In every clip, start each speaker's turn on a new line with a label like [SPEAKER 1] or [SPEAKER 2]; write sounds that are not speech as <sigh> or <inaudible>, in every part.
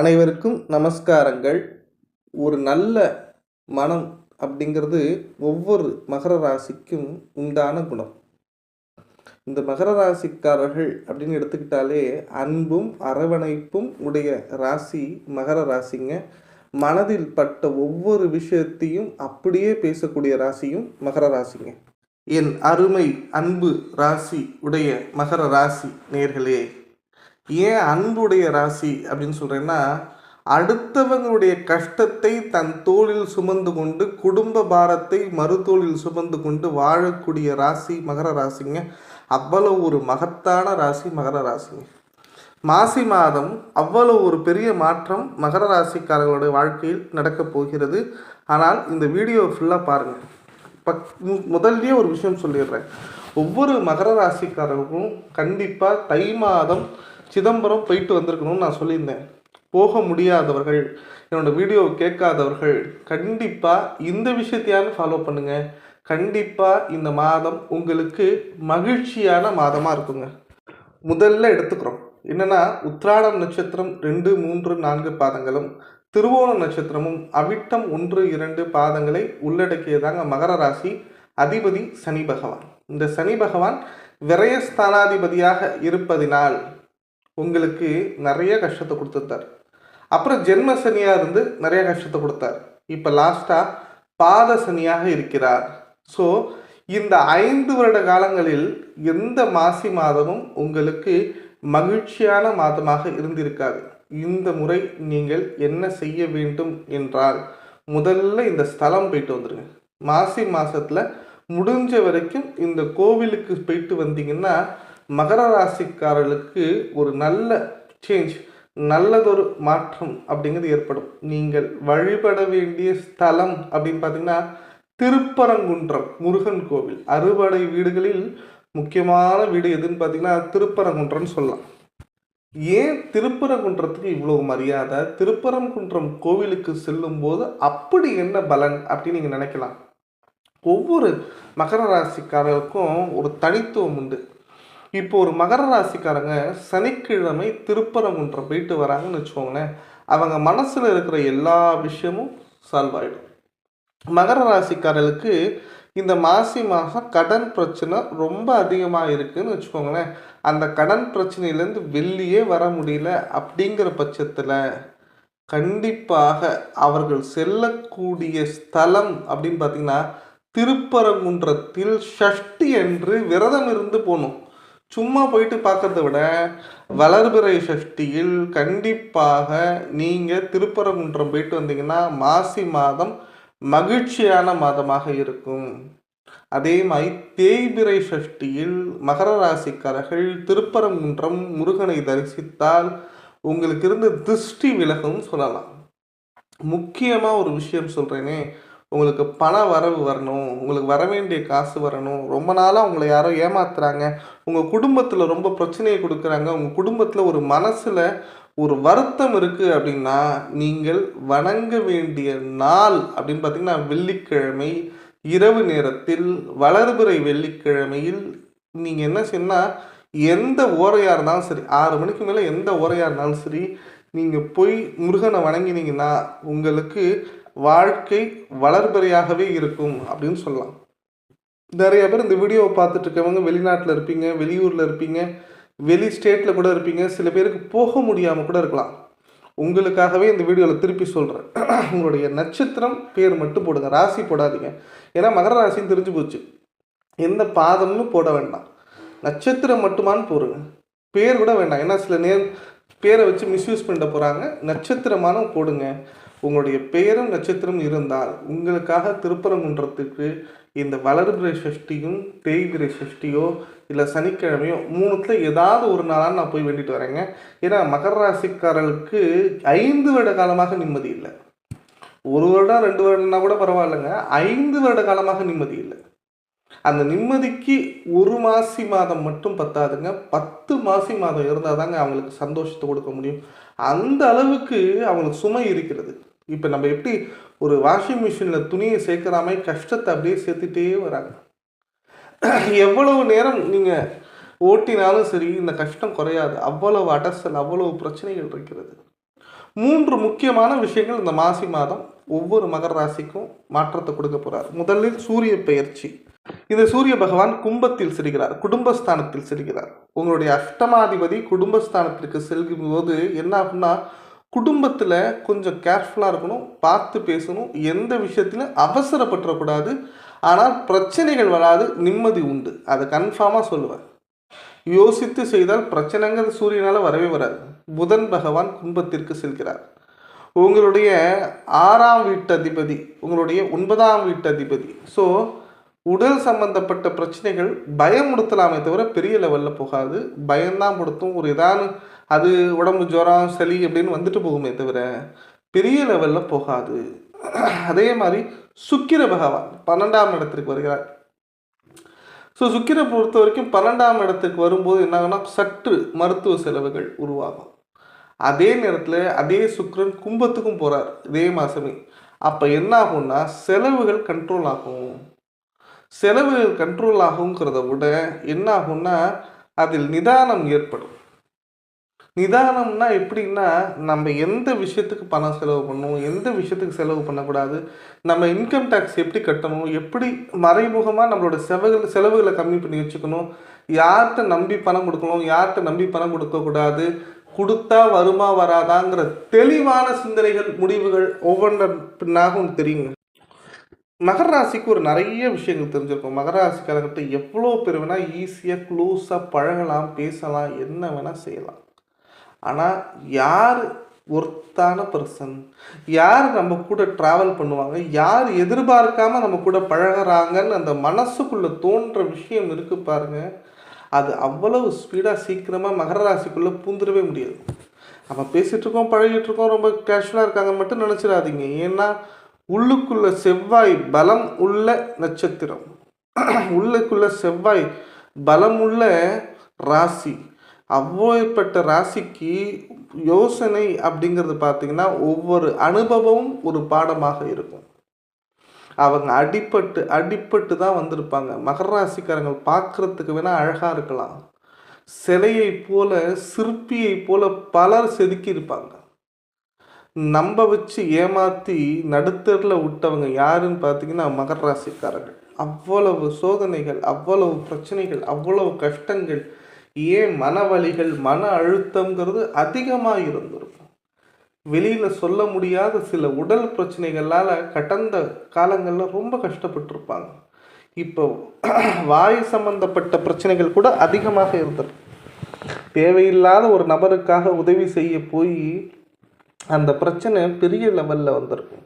[SPEAKER 1] அனைவருக்கும் நமஸ்காரங்கள். ஒரு நல்ல மனம் அப்படிங்கிறது ஒவ்வொரு மகர ராசிக்கும் உண்டான குணம். இந்த மகர ராசிக்காரர்கள் அப்படின்னு எடுத்துக்கிட்டாலே அன்பும் அரவணைப்பும் உடைய ராசி மகர ராசிங்க. மனதில் பட்ட ஒவ்வொரு விஷயத்தையும் அப்படியே பேசக்கூடிய ராசியும் மகர ராசிங்க. என் அருமை அன்பு ராசி உடைய மகர ராசி நேர்களே ஏன் அன்புடைய ராசி அப்படின்னு சொல்கிறேன்னா அடுத்தவங்களுடைய கஷ்டத்தை தன் தோளில் சுமந்து கொண்டு குடும்ப பாரத்தை மறுதோளில் சுமந்து கொண்டு வாழக்கூடிய ராசி மகர ராசிங்க. அவ்வளவு ஒரு மகத்தான ராசி மகர ராசிங்க. மாசி மாதம் அவ்வளவு ஒரு பெரிய மாற்றம் மகர ராசிக்காரர்களுடைய வாழ்க்கையில் நடக்கப் போகிறது. ஆனால் இந்த வீடியோ ஃபுல்லாக பாருங்கள் பக் மு- முதல்லயே ஒரு விஷயம் சொல்லிடுறேன். ஒவ்வொரு மகர ராசிக்காரருக்கும் கண்டிப்பாக தை மாதம் சிதம்பரம் போயிட்டு வந்திருக்கணும்னு நான் சொல்லியிருந்தேன். போக முடியாதவர்கள் என்னோடய வீடியோ கேட்காதவர்கள் கண்டிப்பாக இந்த விஷயத்தையாவது ஃபாலோ பண்ணுங்கள் கண்டிப்பாக இந்த மாதம் உங்களுக்கு மகிழ்ச்சியான மாதமாக இருக்குங்க. முதல்ல எடுத்துக்கிறோம். என்னன்னா உத்ராடம் நட்சத்திரம் ரெண்டு மூன்று நான்கு பாதங்களும் திருவோண நட்சத்திரமும் அவிட்டம் ஒன்று இரண்டு பாதங்களை உள்ளடக்கியதாங்க மகர ராசி. அதிபதி சனி பகவான். இந்த சனி பகவான் விரயஸ்தானாதிபதியாக இருப்பதினால் உங்களுக்கு நிறைய கஷ்டத்தை கொடுத்துருத்தார் அப்புறம் ஜென்ம சனியாக இருந்து நிறைய கஷ்டத்தை கொடுத்தார். இப்போ லாஸ்ட்டாக பாத சனியாக இருக்கிறார். ஸோ இந்த ஐந்து வருட காலங்களில் எந்த மாசி மாதமும் உங்களுக்கு மகிழ்ச்சியான மாதமாக இருந்திருக்காது. இந்த முறை நீங்கள் என்ன செய்ய வேண்டும் என்றால் முதல்ல இந்த ஸ்தலம் போயிட்டு வந்துருங்க. மாசி மாதத்தில் முடிஞ்ச வரைக்கும் இந்த கோவிலுக்கு போயிட்டு வந்தீங்கன்னா மகர ராசிக்காரர்களுக்கு ஒரு நல்ல சேஞ்ச் நல்லதொரு மாற்றம் அப்படிங்கிறது ஏற்படும். நீங்கள் வழிபட வேண்டிய ஸ்தலம் அப்படின்னு பார்த்தீங்கன்னா திருப்பரங்குன்றம் முருகன் கோவில். அறுபடை வீடுகளில் முக்கியமான வீடு எதுன்னு பார்த்தீங்கன்னா திருப்பரங்குன்றம்னு சொல்லலாம். ஏன் திருப்பரங்குன்றத்துக்கு இவ்வளோ மரியாதை? திருப்பரங்குன்றம் கோவிலுக்கு செல்லும்போது அப்படி என்ன பலன் அப்படின்னு நீங்கள் நினைக்கலாம். ஒவ்வொரு மகர ராசிக்காரர்களுக்கும் ஒரு தனித்துவம் உண்டு. இப்போ ஒரு மகர ராசிக்காரங்க சனிக்கிழமை திருப்பரங்குன்றம் போயிட்டு வராங்கன்னு வச்சுக்கோங்களேன். அவங்க மனசில் இருக்கிற எல்லா விஷயமும் சால்வ் ஆகிடும் மகர ராசிக்காரர்களுக்கு இந்த மாசி மாதம் கடன் பிரச்சனை ரொம்ப அதிகமாக இருக்குன்னு வச்சுக்கோங்களேன். அந்த கடன் பிரச்சனையிலேருந்து வெளியே வர முடியல அப்படிங்கிற பட்சத்தில் கண்டிப்பாக அவர்கள் செல்லக்கூடிய ஸ்தலம் அப்படின்னு பார்த்தீங்கன்னா திருப்பரங்குன்றத்தில் ஷஷ்டி என்று விரதம் இருந்து போகணும். சும்மா போயிட்டு பார்க்கறத விட வளர்பிறை சஷ்டியில் கண்டிப்பாக நீங்கள் திருப்பரங்குன்றம் போயிட்டு வந்தீங்கன்னா மாசி மாதம் மகிழ்ச்சியான மாதமாக இருக்கும். அதே மாதிரி தேய்பிறை சஷ்டியில் மகர ராசிக்காரர்கள் திருப்பரங்குன்றம் முருகனை தரிசித்தால் உங்களுக்கு இருந்த திருஷ்டி விலகும் சொல்லலாம். முக்கியமாக ஒரு விஷயம் சொல்கிறேனே உங்களுக்கு பண வரவு வரணும் உங்களுக்கு வர வேண்டிய காசு வரணும். ரொம்ப நாளாக உங்களை யாரோ ஏமாத்துறாங்க. உங்கள் குடும்பத்தில் ரொம்ப பிரச்சனையை கொடுக்குறாங்க. உங்கள் குடும்பத்தில் ஒரு மனசில் ஒரு வருத்தம் இருக்குது அப்படின்னா நீங்கள் வணங்க வேண்டிய நாள் அப்படின்னு பார்த்தீங்கன்னா வெள்ளிக்கிழமை இரவு நேரத்தில் வளர்பிறை வெள்ளிக்கிழமையில் நீங்கள் என்ன செய்யணும்னா எந்த ஓரையாக இருந்தாலும் சரி ஆறு மணிக்கு மேலே எந்த ஓரையாக இருந்தாலும் சரி நீங்கள் போய் முருகனை வணங்கினீங்கன்னா உங்களுக்கு வாழ்க்கை வளர்பறையாகவே இருக்கும் அப்படின்னு சொல்லலாம். நிறைய பேர் இந்த வீடியோவை பார்த்துட்டு இருக்கவங்க வெளிநாட்டில் இருப்பீங்க வெளியூரில் இருப்பீங்க வெளி ஸ்டேட்டில் கூட இருப்பீங்க சில பேருக்கு போக முடியாமல் கூட இருக்கலாம். உங்களுக்காகவே இந்த வீடியோவில் திருப்பி சொல்கிறேன் <clears throat> உங்களுடைய நட்சத்திரம் பேர் மட்டும் போடுங்க ராசி போடாதீங்க. ஏன்னா மகர ராசின்னு தெரிஞ்சு போச்சு. எந்த பாதம்னு போட வேண்டாம். நட்சத்திரம் மட்டுமான்னு போடுங்க. பேர் கூட வேண்டாம். ஏன்னா சில நேர் பேரை வச்சு மிஸ்யூஸ் பண்ணிட போகிறாங்க நட்சத்திரமான போடுங்க. உங்களுடைய பெயரும் நட்சத்திரம் இருந்தால் உங்களுக்காக திருப்பரங்குன்றத்துக்கு இந்த வளர்பிறை சஷ்டியும் தேய்பிறை சஷ்டியோ இல்லை சனிக்கிழமையோ மூணுத்தில் ஏதாவது ஒரு நாளாக நான் போய் வேண்டிட்டு வரேங்க. ஏன்னா மகர ராசிக்காரர்களுக்கு ஐந்து வருட காலமாக நிம்மதி இல்லை. ஒரு வருடம் ரெண்டு வருடம்னா கூட பரவாயில்லைங்க. ஐந்து வருட காலமாக நிம்மதி இல்லை. அந்த நிம்மதிக்கு ஒரு மாசி மாதம் மட்டும் பத்தாதுங்க. பத்து மாசி மாதம் இருந்தால் தாங்க அவங்களுக்கு சந்தோஷத்தை கொடுக்க முடியும். அந்த அளவுக்கு அவங்களுக்கு சுமை இருக்கிறது. இப்போ நம்ம எப்படி ஒரு வாஷிங் மிஷினில் துணியை சேர்க்கறாமே கஷ்டத்தை அப்படியே சேர்த்துட்டே வராங்க. எவ்வளவு நேரம் நீங்கள் ஓட்டினாலும் சரி இந்த கஷ்டம் குறையாது. அவ்வளவு அடசல் அவ்வளவு பிரச்சனைகள் இருக்கிறது. மூன்று முக்கியமான விஷயங்கள் இந்த மாசி மாதம் ஒவ்வொரு மகர ராசிக்கும் மாற்றத்தை கொடுக்க போகிறார் முதலில் சூரிய பெயர்ச்சி. இந்த சூரிய பகவான் கும்பத்தில் சிரிக்கிறார் குடும்பஸ்தானத்தில் சிரிக்கிறார் உங்களுடைய அஷ்டமாதிபதி குடும்பஸ்தானத்திற்கு செல்கும் போது என்ன ஆகும்னா குடும்பத்தில் கொஞ்சம் கேர்ஃபுல்லாக இருக்கணும் பார்த்து பேசணும் எந்த விஷயத்திலும் அவசரப்பட்டுறக்கூடாது. ஆனால் பிரச்சனைகள் வராது நிம்மதி உண்டு. அதை கன்ஃபார்மாக சொல்லுவேன். யோசித்து செய்தால் பிரச்சனைங்கிறது சூரியனால் வரவே வராது. புதன் பகவான் கும்பத்திற்கு செல்கிறார். உங்களுடைய ஆறாம் வீட்டு அதிபதி உங்களுடைய ஒன்பதாம் வீட்டு அதிபதி ஸோ உடல் சம்பந்தப்பட்ட பிரச்சனைகள் பயமுடுத்தலாமே தவிர பெரிய லெவலில் போகாது. பயம்தான் கொடுத்தும் ஒரு ஏதாவது அது உடம்பு ஜுரம் சளி அப்படின்னு வந்துட்டு போகுமே தவிர பெரிய லெவலில் போகாது. அதே மாதிரி சுக்கிர பகவான் பன்னெண்டாம் இடத்திற்கு வருகிறார். ஸோ சுக்கிரை பொறுத்த வரைக்கும் பன்னெண்டாம் இடத்துக்கு வரும்போது என்ன சற்று மருத்துவ செலவுகள் உருவாகும். அதே நேரத்தில் அதே சுக்கிரன் கும்பத்துக்கும் போகிறார் இதே மாதமே அப்போ என்ன ஆகும்னா செலவுகள் கண்ட்ரோல் ஆகும். செலவுகள் கண்ட்ரோல் ஆகுங்கிறத விட என்ன ஆகும்னா அதில் நிதானம் ஏற்படும். நிதானம்னா எப்படின்னா நம்ம எந்த விஷயத்துக்கு பணம் செலவு பண்ணணும் எந்த விஷயத்துக்கு செலவு பண்ணக்கூடாது நம்ம இன்கம் டேக்ஸ் எப்படி கட்டணும் எப்படி மறைமுகமாக நம்மளோட செலவுகள் செலவுகளை கம்மி பண்ணி வச்சுக்கணும் யார்கிட்ட நம்பி பணம் கொடுக்கணும் யார்கிட்ட நம்பி பணம் கொடுக்கக்கூடாது கொடுத்தா வருமா வராதாங்கிற தெளிவான சிந்தனைகள் முடிவுகள் ஒவ்வொன்ற பின்னாகவும் தெரியுங்க. மகர ராசிக்கு ஒரு நிறைய விஷயங்கள் தெரிஞ்சிருக்கும். மகர ராசிக்காரர்கிட்ட எவ்வளோ பேர் வேணால் ஈஸியாக க்ளோஸாக பழகலாம் பேசலாம் என்ன வேணால் செய்யலாம். ஆனால் யார் ஒர்த்தான பர்சன் யார் நம்ம கூட ட்ராவல் பண்ணுவாங்க? யார் எதிர்பார்க்காம நம்ம கூட பழகுறாங்கன்னு அந்த மனசுக்குள்ளே தோன்ற விஷயம் இருக்கு பாருங்க. அது அவ்வளவு ஸ்பீடாக சீக்கிரமாக மகர ராசிக்குள்ளே பூந்துடவே முடியாது. நம்ம பேசிகிட்டு இருக்கோம் பழகிட்டு இருக்கோம் ரொம்ப கேஷுவலாக இருக்காங்க மட்டும் நினச்சிடாதீங்க. ஏன்னா உள்ளுக்குள்ள செவ்வாய் பலம் உள்ள நட்சத்திரம். <clears throat> உள்ளுக்குள்ள செவ்வாய் பலம் உள்ள ராசி. அவ்வாய்ப்பட்ட ராசிக்கு யோசனை அப்படிங்கிறது பார்த்தீங்கன்னா ஒவ்வொரு அனுபவமும் ஒரு பாடமாக இருக்கும். அவங்க அடிப்பட்டு அடிப்பட்டு தான் வந்திருப்பாங்க. மகர ராசிக்காரங்க பார்க்கறதுக்கு வேணால் அழகாக இருக்கலாம். சிலையை போல சிற்பியை போல பலர் செதுக்கி இருப்பாங்க. நம்ப வச்சு ஏமாற்றி நடுத்தரில் விட்டவங்க யாருன்னு பார்த்தீங்கன்னா மகர ராசிக்காரர்கள். அவ்வளவு சோதனைகள் அவ்வளவு பிரச்சனைகள் அவ்வளவு கஷ்டங்கள் ஏன் மனவலிகள் மன அழுத்தங்கிறது அதிகமாக இருந்திருக்கும். வெளியில் சொல்ல முடியாத சில உடல் பிரச்சனைகளால் கடந்த காலங்களில் ரொம்ப கஷ்டப்பட்டிருப்பாங்க. இப்போ வாய் சம்பந்தப்பட்ட பிரச்சனைகள் கூட அதிகமாக இருந்திருக்கும் தேவையில்லாத ஒரு நபருக்காக உதவி செய்ய போய் அந்த பிரச்சனை பெரிய லெவலில் வந்திருக்கும்.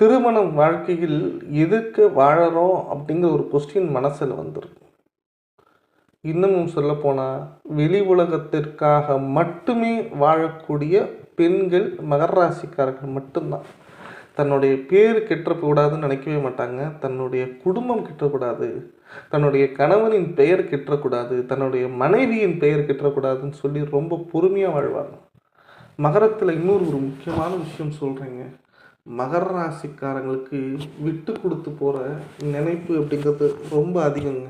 [SPEAKER 1] திருமணம் வாழ்க்கையில் எதுக்கு வாழறோம் அப்படிங்கிற ஒரு கொஸ்டின் மனசில் வந்திருக்கும் இன்னமும் சொல்லப்போனால் வெளி உலகத்திற்காக மட்டுமே வாழக்கூடிய பெண்கள் மகர ராசிக்காரர்கள் மட்டும்தான். தன்னுடைய பேர் கெட்டக்கூடாதுன்னு நினைக்கவே மாட்டாங்க. தன்னுடைய குடும்பம் கெட்டக்கூடாது தன்னுடைய கணவனின் பெயர் கெட்டக்கூடாது தன்னுடைய மனைவியின் பெயர் கெட்டக்கூடாதுன்னு சொல்லி ரொம்ப பொறுமையாக வாழ்வாங்க. மகரத்தில் இன்னொரு ஒரு முக்கியமான விஷயம் சொல்கிறேங்க மகர ராசிக்காரங்களுக்கு விட்டு கொடுத்து போகிற நினைப்பு அப்படிங்கிறது ரொம்ப அதிகங்க.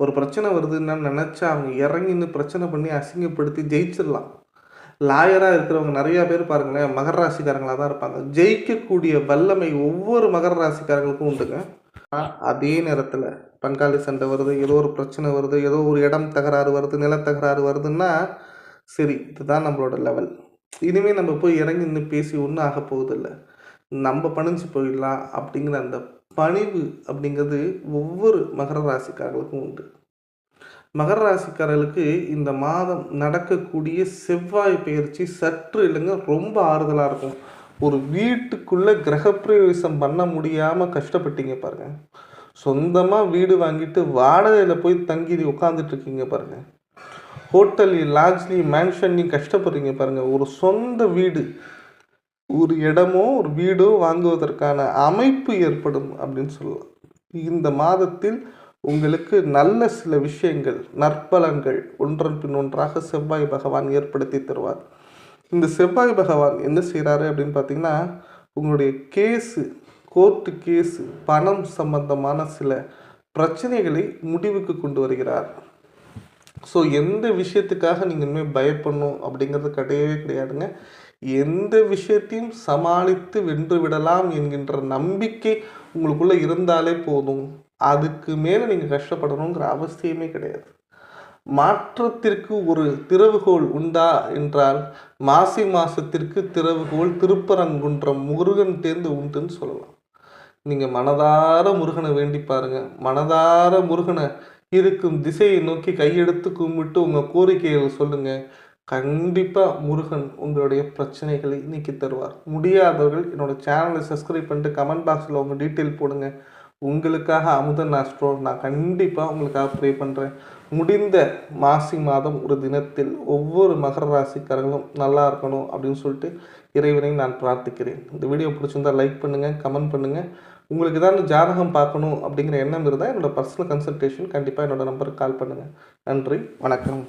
[SPEAKER 1] ஒரு பிரச்சனை வருதுன்னா நினச்சா அவங்க இறங்கின்னு பிரச்சனை பண்ணி அசிங்கப்படுத்தி ஜெயிச்சிடலாம். லாயராக இருக்கிறவங்க நிறையா பேர் பாருங்களேன் மகர ராசிக்காரங்களாக தான் இருப்பாங்க. ஜெயிக்கக்கூடிய வல்லமை ஒவ்வொரு மகர ராசிக்காரங்களுக்கும் உண்டுங்க. அதே நேரத்தில் பங்காளி சண்டை வருது ஏதோ ஒரு பிரச்சனை வருது ஏதோ ஒரு இடம் தகராறு வருது நிலத்தகராறு வருதுன்னா சரி இதுதான் நம்மளோட லெவல் இனிமேல் நம்ம போய் இறங்கி நின்று பேசி ஒன்றும் ஆக போகுதில்லை நம்ம பணிஞ்சு போயிடலாம் அப்படிங்கிற அந்த பணிவு அப்படிங்கிறது ஒவ்வொரு மகர ராசிக்காரர்களுக்கும் உண்டு. மகர ராசிக்காரர்களுக்கு இந்த மாதம் நடக்கக்கூடிய செவ்வாய் பயிற்சி சற்று இல்லைங்க ரொம்ப ஆறுதலாக இருக்கும். ஒரு வீட்டுக்குள்ளே கிரகப்பிரவேசம் பண்ண முடியாமல் கஷ்டப்பட்டீங்க பாருங்கள் சொந்தமாக வீடு வாங்கிட்டு வாடகையில் போய் தங்கி உட்காந்துட்டு இருக்கீங்க பாருங்கள் ஹோட்டல்லையும் லாட்ஜ்லேயும் மேன்ஷன்லையும் கஷ்டப்படுறீங்க பாருங்கள் ஒரு சொந்த வீடு ஒரு இடமோ ஒரு வீடோ வாங்குவதற்கான அமைப்பு ஏற்படும் அப்படின்னு சொல்லலாம். இந்த மாதத்தில் உங்களுக்கு நல்ல சில விஷயங்கள் நற்பலன்கள் ஒன்றன் பின் ஒன்றாக செவ்வாய் பகவான் ஏற்படுத்தி தருவார். இந்த செவ்வாய் பகவான் என்ன செய்கிறாரு அப்படின்னு பார்த்தீங்கன்னா உங்களுடைய கேஸு கோர்ட்டு கேஸு பணம் சம்பந்தமான சில பிரச்சனைகளை முடிவுக்கு கொண்டு வருகிறார். ஸோ எந்த விஷயத்துக்காக நீங்கள் இனிமேல் பயப்படணும் அப்படிங்கிறது கிடையவே கிடையாதுங்க. எந்த விஷயத்தையும் சமாளித்து வென்று விடலாம் என்கின்ற நம்பிக்கை உங்களுக்குள்ளே இருந்தாலே போதும். அதுக்கு மேலே நீங்கள் கஷ்டப்படணுங்கிற அவசியமே கிடையாது. மாற்றத்திற்கு ஒரு திறவுகோல் உண்டா என்றால் மாசி மாசத்திற்கு திறவுகோல் திருப்பரங்குன்றம் முருகன் தேர்ந்து உண்டுன்னு சொல்லலாம். நீங்கள் மனதார முருகனை வேண்டி பாருங்கள் மனதார முருகனை இருக்கும் திசையை நோக்கி கையெடுத்து கும்பிட்டு உங்கள் கோரிக்கைகளை சொல்லுங்கள் கண்டிப்பாக முருகன் உங்களுடைய பிரச்சனைகளை நீக்கி தருவார். முடியாதவர்கள் என்னோடய சேனலை சப்ஸ்கிரைப் பண்ணிட்டு கமெண்ட் பாக்ஸில் உங்கள் டீட்டெயில் போடுங்க. உங்களுக்காக அமுதன் ஆஸ்ட்ரோ நான் கண்டிப்பாக உங்களுக்காக ப்ரே பண்ணுறேன் முடிந்த மாசி மாதம் ஒரு தினத்தில் ஒவ்வொரு மகர ராசிக்காரர்களும் நல்லா இருக்கணும் அப்படின்னு சொல்லிட்டு இறைவனை நான் பிரார்த்திக்கிறேன். இந்த வீடியோ பிடிச்சிருந்தா லைக் பண்ணுங்கள் கமெண்ட் பண்ணுங்கள் உங்களுக்கு ஏதாவது ஜாதகம் பார்க்கணும் அப்படிங்கிற எண்ணம் இருந்தால் என்னோடய பர்சனல் கன்சல்டேஷன் கண்டிப்பாக என்னோடய நம்பருக்கு கால் பண்ணுங்கள் நன்றி வணக்கம்.